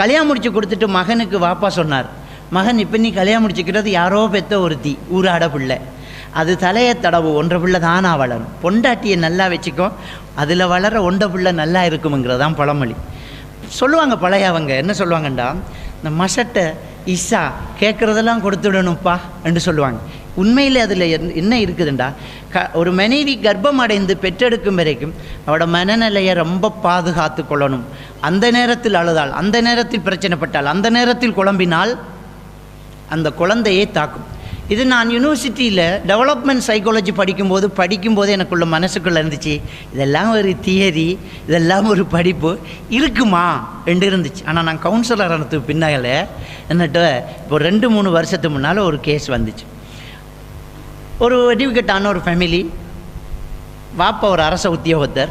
கல்யாணம் முடிச்சு கொடுத்துட்டு மகனுக்கு வாப்பா சொன்னார். மகன் இப்போ நீ கல்யாணம் முடிச்சுக்கிறது யாரோ பெத்த ஒருத்தி ஊராட பிள்ளை. அது தலையை தடவு ஒன்றை பிள்ளை தானா வளரும். பொண்டாட்டியை நல்லா வச்சுக்கோ அதில் வளர ஒன்றை பிள்ளை நல்லா இருக்குமுங்கிறது தான் பழமொழி. சொல்லுவாங்க பழைய அவங்க என்ன சொல்லுவாங்கண்டா? இந்த மசட்டை இசா கேட்குறதெல்லாம் கொடுத்துடணும்ப்பா என்று சொல்லுவாங்க. உண்மையில் அதில் என்ன இருக்குதுண்டா? க ஒரு மனைவி கர்ப்பம் அடைந்து பெற்றெடுக்கும் வரைக்கும் அவட மனநிலையை ரொம்ப பாதுகாத்து கொள்ளணும். அந்த நேரத்தில் அழுதால் அந்த நேரத்தில் பிரச்சனைப்பட்டால் அந்த நேரத்தில் குழம்பினால் அந்த குழந்தையை தாக்கும். இது நான் யூனிவர்சிட்டியில் டெவலப்மெண்ட் சைக்காலஜி படிக்கும்போது படிக்கும்போது எனக்குள்ள மனசுக்குள்ளே இருந்துச்சு. இதெல்லாம் ஒரு தியரி இதெல்லாம் ஒரு படிப்பு இருக்குமா? என்று இருந்துச்சு. ஆனால் நான் கவுன்சிலர் ஆனதுக்கு பின்னால என்னட்ட இப்போ ரெண்டு மூணு வருஷத்துக்கு முன்னால் ஒரு கேஸ் வந்துச்சு. ஒரு எடிவிகேட்டான ஒரு ஃபேமிலி வாப்பா ஒரு அரச உத்தியோகத்தர்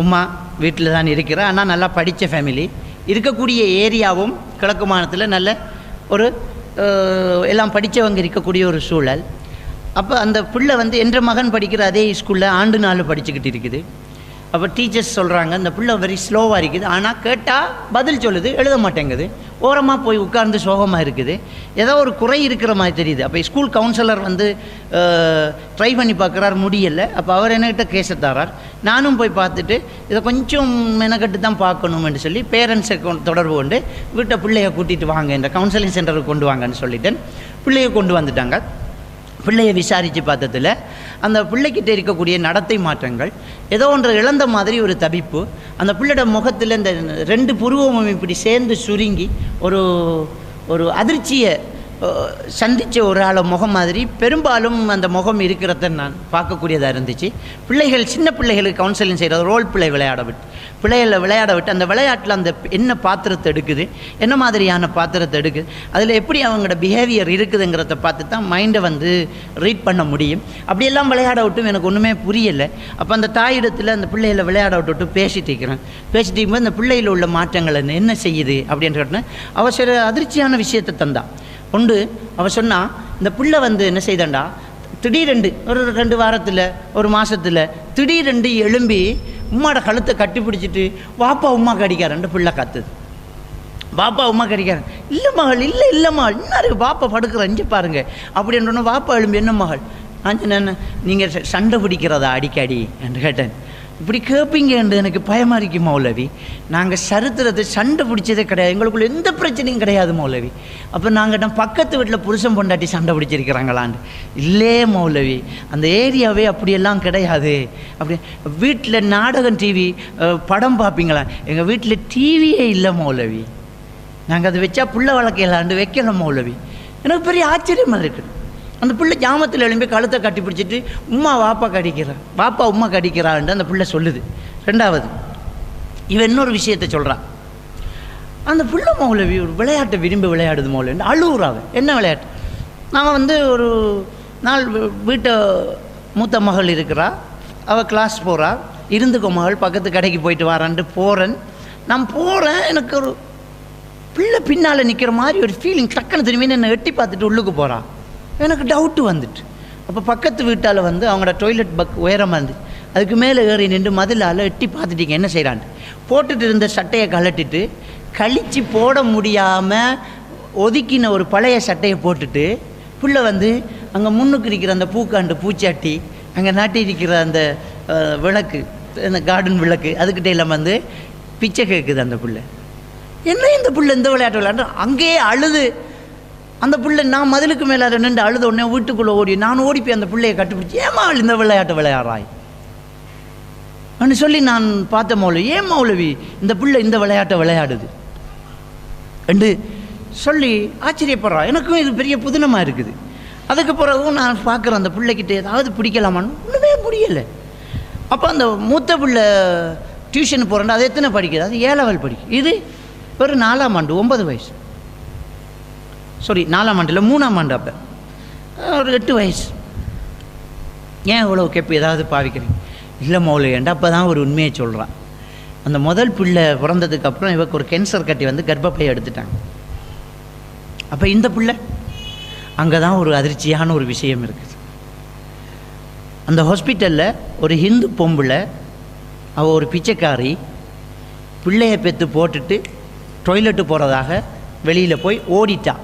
உம்மா வீட்டில் தான் இருக்கிறார். ஆனால் நல்லா படித்த ஃபேமிலி இருக்கக்கூடிய ஏரியாவும் கிழக்கு மாநிலத்தில் நல்ல ஒரு எல்லாம் படித்தவங்க இருக்கக்கூடிய ஒரு சூழல். அப்போ அந்த பிள்ளை வந்து என்ற மகன் படிக்கிற அதே ஸ்கூலில் ஆண்டு நாள் படிச்சுக்கிட்டு இருக்குது. அப்போ டீச்சர்ஸ் சொல்கிறாங்க அந்த பிள்ளை வெரி ஸ்லோவாக இருக்குது. ஆனால் கேட்டால் பதில் சொல்லுது எழுத மாட்டேங்குது. ஓரமாக போய் உட்கார்ந்து சோகமாக இருக்குது. ஏதோ ஒரு குறை இருக்கிற மாதிரி தெரியுது. அப்போ ஸ்கூல் கவுன்சிலர் வந்து ட்ரை பண்ணி பார்க்குறாரு முடியலை. அப்போ அவர் என்கிட்ட கேஸை தரார். நானும் போய் பார்த்துட்டு இதை கொஞ்சம் மெனக்கட்டு தான் பார்க்கணும்னு சொல்லி பேரண்ட்ஸை தொடர்பு கொண்டு வீட்டை பிள்ளைய கூட்டிகிட்டு வாங்க இந்த கவுன்சிலிங் சென்டருக்கு கொண்டு வாங்கன்னு சொல்லிட்டேன். பிள்ளையை கொண்டு வந்துட்டாங்க. பிள்ளையை விசாரித்து பார்த்ததில் அந்த பிள்ளைக்கிட்ட இருக்கக்கூடிய நடத்தை மாற்றங்கள் ஏதோ ஒன்று இழந்த மாதிரி ஒரு தவிப்பு அந்த பிள்ளையோட முகத்தில் இந்த ரெண்டு புருவமும் இப்படி சேர்ந்து சுருங்கி ஒரு ஒரு அதிர்ச்சியை சந்தித்த ஒரு ஆளை முகம் மாதிரி பெரும்பாலும் அந்த முகம் இருக்கிறத நான் பார்க்கக்கூடியதாக இருந்துச்சு. பிள்ளைகள் சின்ன பிள்ளைகளுக்கு கவுன்சிலிங் செய்கிறது ரோல் பிள்ளை விளையாட விட்டு பிள்ளைகளை விளையாட விட்டு அந்த விளையாட்டில் அந்த என்ன பாத்திரத்தை எடுக்குது என்ன மாதிரியான பாத்திரத்தை எடுக்குது அதில் எப்படி அவங்களோட பிஹேவியர் இருக்குதுங்கிறத பார்த்து தான் மைண்டை வந்து ரீட் பண்ண முடியும். அப்படியெல்லாம் விளையாட விட்டும் எனக்கு ஒன்றுமே புரியலை. அப்போ அந்த தாயிடத்தில் அந்த பிள்ளைகளை விளையாட விட்டுட்டு பேசிட்டு இருக்கிறேன். பேசிட்டு இருக்கும்போது அந்த பிள்ளையில் உள்ள மாற்றங்கள் என்ன என்ன செய்யுது அப்படின்னு கேட்டேன் அவசர சில அதிர்ச்சியான விஷயத்தை தந்தான் உண்டு அவன் சொன்னான் இந்த பிள்ளை வந்து என்ன செய்தண்டா? திடீரெண்டு ஒரு ரெண்டு வாரத்தில் ஒரு மாதத்தில் திடீரெண்டு எழும்பி உம்மாட கழுத்தை கட்டி பிடிச்சிட்டு வாப்பா உம்மா கடிக்காரன்ட்டு பிள்ளை கத்துது. பாப்பா உமா கடிக்காரன். இல்லை மகள் இல்லை இல்லை மகள் என்ன பாப்பா படுக்கிற அஞ்சு பாருங்க. அப்படின்றோன்னு பாப்பா எழும்பி என்ன மகள்? நான் சொன்னேன் நீங்கள் சண்டை பிடிக்கிறதா அடிக்கடி? என்று கேட்டேன். இப்படி கேட்பீங்க என்று எனக்கு பயமாக இருக்கும் மௌலவி. நாங்கள் சரித்திரத்தை சண்டை பிடிச்சதே கிடையாது. எங்களுக்குள்ள எந்த பிரச்சனையும் கிடையாது மௌலவி. அப்போ நாங்கள் பக்கத்து வீட்டில் புருஷன் பொண்டாட்டி சண்டை பிடிச்சிருக்கிறாங்களான்னு இல்லே மௌலவி. அந்த ஏரியாவே அப்படியெல்லாம் கிடையாது. அப்படி வீட்டில் நாடகம் டிவி படம் பார்ப்பீங்களா? எங்கள் வீட்டில் டிவியே இல்லை மௌலவி. நாங்கள் அதை வச்சா புள்ள வளர்க்கலாண்டு வைக்கல மௌலவி. எனக்கு பெரிய ஆச்சரியமாக இருக்குது. அந்த பிள்ளை ஜாமத்தில் எழும்பி கழுத்தை கட்டி பிடிச்சிட்டு உம்மா வாப்பா கடிக்கிறா. வாப்பா உம்மா கடிக்கிறான்ட்டு அந்த பிள்ளை சொல்லுது. ரெண்டாவது இவன் இன்னொரு விஷயத்தை சொல்கிறான் அந்த பிள்ளை மௌலவி ஒரு விளையாட்டை விரும்பி விளையாடுது மௌலவி அழுகுறாங்க என்ன விளையாட்டு? நான் வந்து ஒரு நாள் வீட்டை மூத்த மகள் இருக்கிறா. அவள் கிளாஸ் போகிறா இருந்துக்கோ மகள் பக்கத்து கடைக்கு போயிட்டு வரான்ட்டு போகிறேன் நான் போகிறேன் எனக்கு ஒரு பிள்ளை பின்னால் நிற்கிற மாதிரி ஒரு ஃபீலிங் டக்குன்னு திரும்பி என்னை எட்டி பார்த்துட்டு உள்ளுக்கு போகிறா எனக்கு டவுட்டு வந்துட்டு. அப்போ பக்கத்து வீட்டால் வந்து அவங்களோட டொய்லெட் பக் உயரமாக இருந்து அதுக்கு மேலே ஏறி நின்று மதிலால் எட்டி பார்த்துட்டீங்க என்ன செய்கிறான்ட்டு போட்டுட்டு இருந்த சட்டையை கலட்டிட்டு கழித்து போட முடியாமல் ஒதுக்கின ஒரு பழைய சட்டையை போட்டுட்டு புள்ள வந்து அங்கே முன்னுக்கு இருக்கிற அந்த பூக்காண்டு பூச்சாட்டி அங்கே நாட்டி இருக்கிற அந்த விளக்கு அந்த கார்டன் விளக்கு அதுக்கிட்ட எல்லாம் வந்து பிச்சை கேட்குது அந்த புள்ள. என்ன இந்த புள்ள இந்த விளையாட்டு விளையாண்டு அங்கேயே அழுது. அந்த பிள்ளை நான் மதிலுக்கு மேலே நின்று அழுத உடனே வீட்டுக்குள்ளே ஓடி நான் ஓடி போய் அந்த பிள்ளையை கட்டுப்பிடிச்சி ஏமா இந்த விளையாட்டு விளையாடுறாய்? அப்படின்னு சொல்லி நான் பார்த்த மௌலவி ஏன் மௌலவி இந்த பிள்ளை இந்த விளையாட்டை விளையாடுது? என்று சொல்லி ஆச்சரியப்படுறா எனக்கும் இது பெரிய புதினமாக இருக்குது. அதுக்கு பிறகும் நான் பார்க்குறேன் அந்த பிள்ளைக்கிட்ட ஏதாவது பிடிக்கலாமான்னு. ஒன்றுமே முடியலை அப்போ அந்த மூத்த பிள்ளை டியூஷன் போகிறேன் அது எத்தனை படிக்குது? அது ஏழாவல் படிக்கும் இது ஒரு நாலாம் ஆண்டு ஒன்பது வயசு. சாரி நாலாம் ஆண்டில் மூணாம் ஆண்டு அப்போ. ஒரு எட்டு வயசு. ஏன் இவ்வளோ கேப்பு ஏதாவது பாவிக்கிறீங்க? இல்லை மௌலையண்டா அப்போ தான் ஒரு உண்மையை சொல்கிறான் அந்த முதல் பிள்ளை பிறந்ததுக்கப்புறம் இவக்கு ஒரு கேன்சர் கட்டி வந்து கர்ப்பப்பையை எடுத்துட்டாங்க. அப்போ இந்த பிள்ளை? அங்கே தான் ஒரு அதிர்ச்சியான ஒரு விஷயம் இருக்குது அந்த ஹாஸ்பிட்டலில் ஒரு ஹிந்து பொம்பளை அவள் ஒரு பிச்சைக்காரி பிள்ளையை பெற்று போட்டுட்டு டொய்லெட்டு போகிறதாக வெளியில் போய் ஓடிட்டா.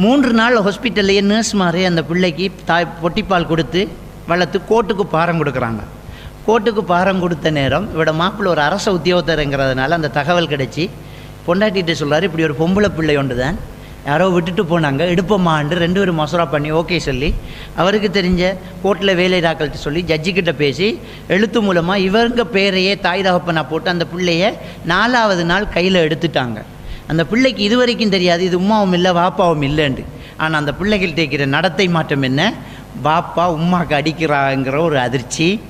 மூன்று நாள் ஹாஸ்பிட்டல்லையே நர்ஸ் மாதிரி அந்த பிள்ளைக்கு தாய் பொட்டிப்பால் கொடுத்து வளர்த்து கோட்டுக்கு பாரம் கொடுக்குறாங்க. கோட்டுக்கு பாரம் கொடுத்த நேரம் இவட மாப்பிள்ளை ஒரு அரச உத்தியோகத்தருங்கிறதுனால அந்த தகவல் கிடைச்சி பொண்டாட்டிகிட்ட சொல்கிறார் இப்படி ஒரு பொம்பளை பிள்ளை ஒன்று தான் யாரோ விட்டுட்டு போனாங்க எடுப்போமான்னு ரெண்டு பேரும் மசோரா பண்ணி ஓகே சொல்லி அவருக்கு தெரிஞ்ச கோர்ட்டில் வேலைதாக்கள்கிட்ட சொல்லி ஜட்ஜிக்கிட்ட பேசி எழுத்து மூலமாக இவங்க பேரையே தாய் தகப்பனா போட்டு அந்த பிள்ளைய நாலாவது நாள் கையில் எடுத்துட்டாங்க. அந்த பிள்ளைக்கு இது வரைக்கும் தெரியாது இது உமாவும் இல்லை வாப்பாவும் இல்லைண்டு ஆனால் அந்த பிள்ளைகள் தேய்க்கிற நடத்தை மாற்றம் என்ன? பாப்பா உமாக்கு அடிக்கிறாங்கிற ஒரு அதிர்ச்சி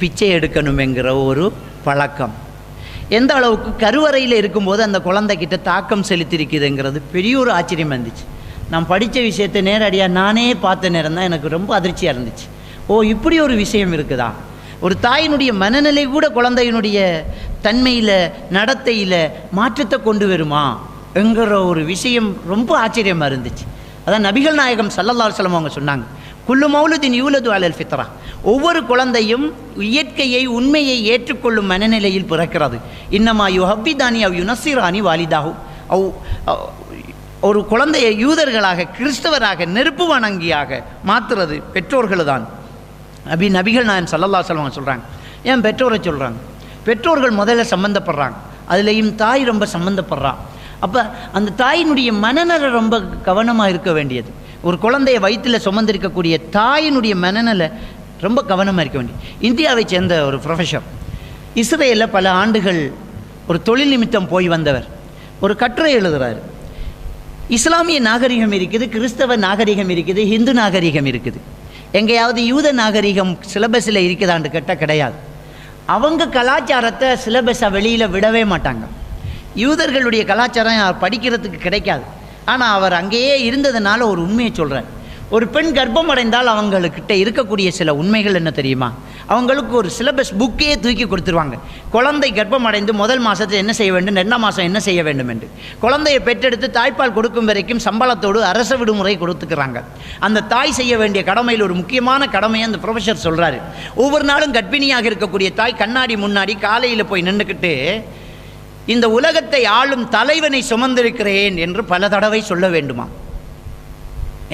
பிச்சை எடுக்கணுமெங்கிற ஒரு பழக்கம். எந்த அளவுக்கு கருவறையில் இருக்கும்போது அந்த குழந்தைக்கிட்ட தாக்கம் செலுத்தியிருக்குதுங்கிறது பெரிய ஒரு ஆச்சரியமாக இருந்துச்சு நான் படித்த விஷயத்தை நேரடியாக நானே பார்த்த நேரம் தான் எனக்கு ரொம்ப அதிர்ச்சியாக இருந்துச்சு. ஓ இப்படி ஒரு விஷயம் இருக்குதா? ஒரு தாயினுடைய மனநிலை கூட குழந்தையினுடைய தன்மையில் நடத்தையில் மாற்றத்தை கொண்டு வருமா? என்கிற ஒரு விஷயம் ரொம்ப ஆச்சரியமாக இருந்துச்சு. அதான் நபிகள் நாயகம் சல்லல்லா அலுவலம் அவங்க சொன்னாங்க. குல்லு மௌலுதின் யூலது அலல் ஃபித்ரா. ஒவ்வொரு குழந்தையும் இயற்கையை உண்மையை ஏற்றுக்கொள்ளும் மனநிலையில் பிறக்கிறது. இன்னமா யு ஹப்பிதானி அவ் யுனசிரானி வாலிதாகும் அவ் ஒரு குழந்தையை யூதர்களாக கிறிஸ்தவராக நெருப்பு வணங்கியாக மாற்றுறது பெற்றோர்கள் தான் நபி நபிகள் நான் சல்லல்லா சொல்லுவாங்க சொல்கிறாங்க ஏன் பெற்றோரை சொல்கிறாங்க பெற்றோர்கள் முதல்ல சம்மந்தப்படுறாங்க அதுலேயும் தாய் ரொம்ப சம்மந்தப்படுறான் அப்போ அந்த தாயினுடைய மனநல ரொம்ப கவனமாக இருக்க வேண்டியது. ஒரு குழந்தைய வயிற்றில் சுமந்திருக்கக்கூடிய தாயினுடைய மனநல ரொம்ப கவனமாக இருக்க வேண்டியது. இந்தியாவை சேர்ந்த ஒரு ப்ரொஃபஸர் இஸ்ரேலில் பல ஆண்டுகள் ஒரு தொழில் நிமித்தம் போய் வந்தவர். ஒரு கட்டுரை எழுதுகிறார் இஸ்லாமிய நாகரிகம் இருக்குது கிறிஸ்தவ நாகரிகம் இருக்குது ஹிந்து நாகரிகம் இருக்குது. எங்கேயாவது யூத நாகரிகம் சிலபஸில் இருக்குதான்னு கேட்டால் கிடையாது. அவங்க கலாச்சாரத்தை சிலபஸை வெளியில் விடவே மாட்டாங்க. யூதர்களுடைய கலாச்சாரம் படிக்கிறதுக்கு கிடைக்காது. ஆனால் அவர் அங்கேயே இருந்ததுனால ஒரு உண்மையை சொல்கிறார் ஒரு பெண் கர்ப்பம் அடைந்தால் அவங்களுக்கிட்ட இருக்கக்கூடிய சில உண்மைகள் என்ன தெரியுமா? அவங்களுக்கு ஒரு சிலபஸ் புக்கையே தூக்கி கொடுத்துருவாங்க. குழந்தை கர்ப்பம் அடைந்து முதல் மாதத்தில் என்ன செய்ய வேண்டும்? ரெண்டாம் மாதம் என்ன செய்ய வேண்டும் என்று. குழந்தையை பெற்றெடுத்து தாய்ப்பால் கொடுக்கும் வரைக்கும் சம்பளத்தோடு அரச விடுமுறை கொடுத்துக்கிறாங்க. அந்த தாய் செய்ய வேண்டிய கடமையில் ஒரு முக்கியமான கடமையை அந்த ப்ரொஃபஸர் சொல்கிறாரு ஒவ்வொரு நாளும் கர்ப்பிணியாக இருக்கக்கூடிய தாய் கண்ணாடி முன்னாடி காலையில் போய் நின்றுக்கிட்டு இந்த உலகத்தை ஆளும் தலைவனை சுமந்திருக்கிறேன் என்று பல தடவை சொல்ல வேண்டுமா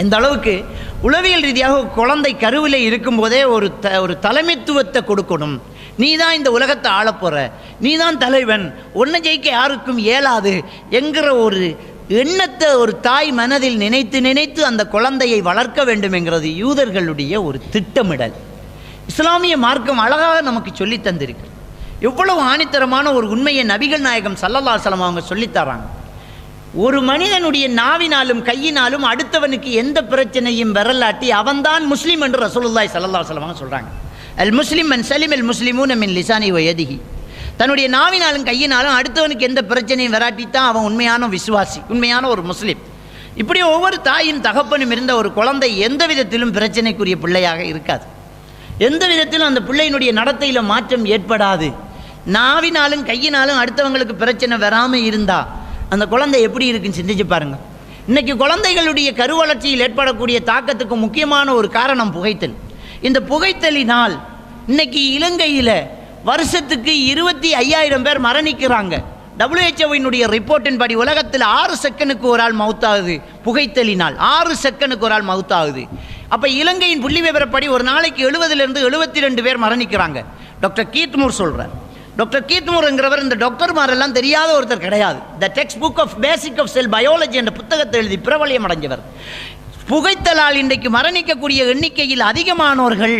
எந்த அளவுக்கு உளவியல் ரீதியாக குழந்தை கருவில் இருக்கும்போதே ஒரு த ஒரு தலைமைத்துவத்தை கொடுக்கணும். நீ தான் இந்த உலகத்தை ஆளப்போற நீ தான் தலைவன். ஒன்றை ஜெயிக்க யாருக்கும் இயலாது என்கிற ஒரு எண்ணத்தை ஒரு தாய் மனதில் நினைத்து நினைத்து அந்த குழந்தையை வளர்க்க வேண்டும் என்கிறது யூதர்களுடைய ஒரு திட்டமிடல். இஸ்லாமிய மார்க்கம் அழகாக நமக்கு சொல்லித் தந்திருக்கு. எவ்வளவு ஆணித்தரமான ஒரு உண்மையை நபிகள் நாயகம் சல்லல்லா சலம் அவங்க சொல்லித்தராங்க ஒரு மனிதனுடைய நாவினாலும் கையினாலும் அடுத்தவனுக்கு எந்த பிரச்சனையும் வரலாட்டி அவன்தான் முஸ்லீம் என்று ரசூலுல்லாய் சல்லா சலமாக சொல்கிறாங்க அல் முஸ்லிம் அன் சலிம் அல் முஸ்லிமும் மின் லிசானி வயதிகி தன்னுடைய நாவினாலும் கையினாலும் அடுத்தவனுக்கு எந்த பிரச்சனையும் வராட்டி தான் அவன் உண்மையான விசுவாசி உண்மையான ஒரு முஸ்லீம். இப்படி ஒவ்வொரு தாயின் தகப்பனும் இருந்த ஒரு குழந்தை எந்த விதத்திலும் பிரச்சனைக்குரிய பிள்ளையாக இருக்காது. எந்த விதத்திலும் அந்த பிள்ளையினுடைய நடத்தையில் மாற்றம் ஏற்படாது. நாவினாலும் கையினாலும் அடுத்தவங்களுக்கு பிரச்சனை வராமல் இருந்தா அந்த குழந்தை எப்படி இருக்குன்னு சிந்திச்சு பாருங்க. இன்றைக்கி குழந்தைகளுடைய கருவளர்ச்சியில் ஏற்படக்கூடிய தாக்கத்துக்கு முக்கியமான ஒரு காரணம் புகைத்தல். இந்த புகைத்தலினால் இன்னைக்கு இலங்கையில் வருஷத்துக்கு இருபத்தி ஐயாயிரம் பேர் மரணிக்கிறாங்க. டபிள்யூஹெச்ஓவினுடைய ரிப்போர்ட்டின் படி உலகத்தில் ஆறு செகண்டுக்கு ஒரு ஆள் மவுத்தாகுது புகைத்தலினால். ஆறு செகண்டுக்கு ஒரு ஆள் மவுத்தாகுது. அப்போ இலங்கையின் புள்ளி விவரப்படி ஒரு நாளைக்கு எழுபதுலேருந்து எழுபத்தி ரெண்டு பேர் மரணிக்கிறாங்க. டாக்டர் கீத்மூர் சொல்கிறார் டாக்டர் கீத்மூர்ங்கிறவர் இந்த டாக்டர்மாரெல்லாம் தெரியாத ஒருத்தர் கிடையாது. The text book of basic of cell biology என்ற புத்தகத்தை எழுதி பிரபலியம் அடைஞ்சவர். புகைத்தலால் இன்றைக்கு மரணிக்கக்கூடிய எண்ணிக்கையில் அதிகமானவர்கள்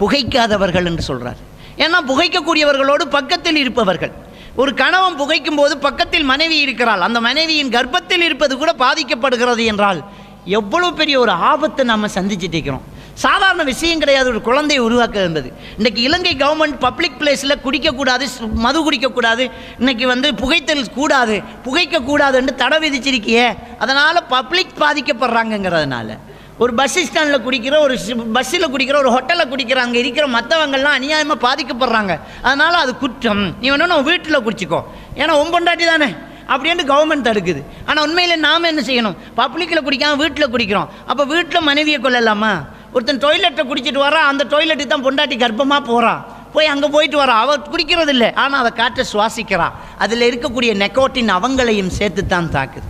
புகைக்காதவர்கள் என்று சொல்கிறார் ஏன்னா புகைக்கக்கூடியவர்களோடு பக்கத்தில் இருப்பவர்கள். ஒரு கணவன் புகைக்கும் போது பக்கத்தில் மனைவி இருக்கிறாள். அந்த மனைவியின் கர்ப்பத்தில் இருப்பது கூட பாதிக்கப்படுகிறது என்றால் எவ்வளவு பெரிய ஒரு ஆபத்தை நம்ம சந்திச்சுட்டு இருக்கிறோம். சாதாரண விஷயம் கிடையாது ஒரு குழந்தையை உருவாக்க இருந்தது இன்றைக்கு இலங்கை கவர்மெண்ட் பப்ளிக் பிளேஸில் குடிக்கக்கூடாது மது குடிக்கக்கூடாது இன்றைக்கி வந்து புகைத்தல் கூடாது புகைக்கக்கூடாதுன்னு தடை விதிச்சிருக்கியே அதனால் பப்ளிக் பாதிக்கப்படுறாங்கங்கிறதுனால. ஒரு பஸ் ஸ்டாண்டில் குடிக்கிற ஒரு பஸ்ஸில் குடிக்கிற ஒரு ஹோட்டலில் குடிக்கிற அங்கே இருக்கிற மற்றவங்கள்லாம் அநியாயமாக பாதிக்கப்படுறாங்க. அதனால் அது குற்றம். நீ வேணும் நம்ம வீட்டில் குடிச்சிக்கோ. ஏன்னா ஒம்பொண்டாட்டி தானே. அப்படின்ட்டு கவர்மெண்ட் தடுக்குது. ஆனால் உண்மையில் நாம் என்ன செய்யணும்? பப்ளிக்கில் குடிக்காமல் வீட்டில் குடிக்கிறோம். அப்போ வீட்டில் மனைவியை கொள்ளலாமா ஒருத்தன் டொய்லெட்டை குடிச்சிட்டு வரான் அந்த டொய்லெட்டுக்கு தான் பொண்டாட்டி கர்ப்பமாக போகிறான் போய் அங்கே போயிட்டு வரான் அவள் குடிக்கிறதில்லை. ஆனால் அதை காற்றை சுவாசிக்கிறான் அதில் இருக்கக்கூடிய நெக்கோட்டின் அவங்களையும் சேர்த்து தான் தாக்குது.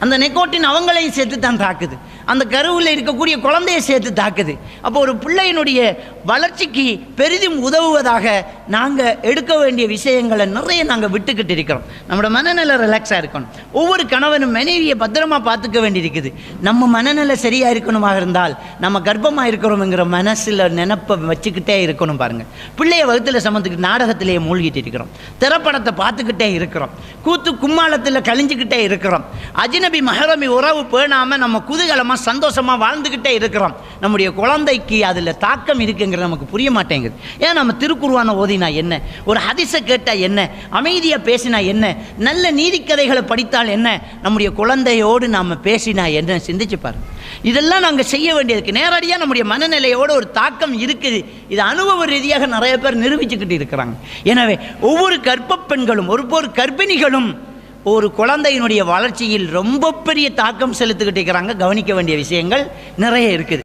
அந்த நெக்கோட்டின் அவங்களையும் சேர்த்து தான் தாக்குது. அந்த கருவில் இருக்கக்கூடிய குழந்தையை சேர்த்து தாக்குது. அப்போ ஒரு பிள்ளையினுடைய வளர்ச்சிக்கு பெரிதும் உதவுவதாக நாங்கள் எடுக்க வேண்டிய விஷயங்களை நிறைய நாங்கள் விட்டுக்கிட்டு இருக்கிறோம். நம்மளோட மனநிலை ரிலாக்ஸாக இருக்கணும். ஒவ்வொரு கணவனும் மனைவியை பத்திரமா பார்த்துக்க வேண்டியிருக்குது. நம்ம மனநிலை சரியாக இருக்கணுமாக இருந்தால் நம்ம கர்ப்பமாக இருக்கிறோம்ங்கிற மனசில் நினப்பை வச்சுக்கிட்டே இருக்கணும் பாருங்க. பிள்ளைய வகுத்தில் சமந்துக்கிட்டு நாடகத்திலேயே மூழ்கிட்டு இருக்கிறோம். திரைப்படத்தை பார்த்துக்கிட்டே இருக்கிறோம். கூத்து கும்மாளத்தில் கழிஞ்சுக்கிட்டே இருக்கிறோம். அஜின அஜினபி மஹரமி உறவு பேணாமல் நம்ம குதூகலமாக சந்தோஷமாக வாழ்ந்துக்கிட்டே இருக்கிறோம். நம்முடைய குழந்தைக்கு அதில் தாக்கம் இருக்குங்கிறது நமக்கு புரிய மாட்டேங்குது. ஏன் நம்ம திருக்குருவான ஓதினா என்ன? ஒரு ஹதிசை கேட்டால் என்ன? அமைதியாக பேசினா என்ன? நல்ல நீதிக்கதைகளை படித்தால் என்ன? நம்முடைய குழந்தையோடு நாம் பேசினா என்ன? சிந்திச்சு பாருங்க. இதெல்லாம் நாங்கள் செய்ய வேண்டியதுக்கு நேரடியாக நம்முடைய மனநிலையோட ஒரு தாக்கம் இருக்குது. இது அனுபவ ரீதியாக நிறைய பேர் நிரூபிச்சுக்கிட்டு இருக்கிறாங்க. எனவே ஒவ்வொரு கர்ப்ப பெண்களும் ஒவ்வொரு கர்ப்பிணிகளும் ஒரு குழந்தையினுடைய வளர்ச்சியில் ரொம்ப பெரிய தாக்கம் செலுத்திக்கிட்டு இருக்கிறாங்க. கவனிக்க வேண்டிய விஷயங்கள் நிறைய இருக்குது.